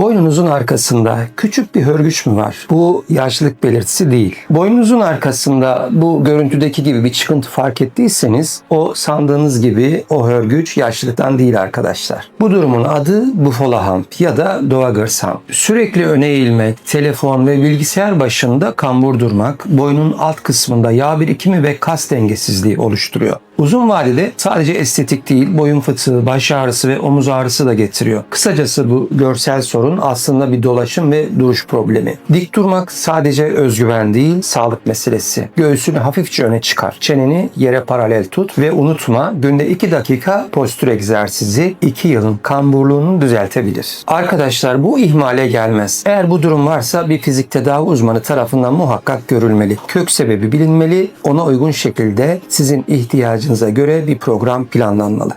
Boynunuzun arkasında küçük bir hörgüç mü var? Bu yaşlılık belirtisi değil. Boynunuzun arkasında bu görüntüdeki gibi bir çıkıntı fark ettiyseniz o sandığınız gibi o hörgüç yaşlılıktan değil arkadaşlar. Bu durumun adı Buffalo Hump ya da Doager's Hump. Sürekli öne eğilmek, telefon ve bilgisayar başında kambur durmak, boynun alt kısmında yağ birikimi ve kas dengesizliği oluşturuyor. Uzun vadede sadece estetik değil, boyun fıtığı, baş ağrısı ve omuz ağrısı da getiriyor. Kısacası bu görsel sorun aslında bir dolaşım ve duruş problemi. Dik durmak sadece özgüven değil, sağlık meselesi. Göğsünü hafifçe öne çıkar. Çeneni yere paralel tut ve unutma günde 2 dakika postür egzersizi 2 yılın kamburluğunu düzeltebilir. Arkadaşlar bu ihmale gelmez. Eğer bu durum varsa bir fizik tedavi uzmanı tarafından muhakkak görülmeli. Kök sebebi bilinmeli, ona uygun şekilde sizin ihtiyacınıza göre bir program planlanmalı.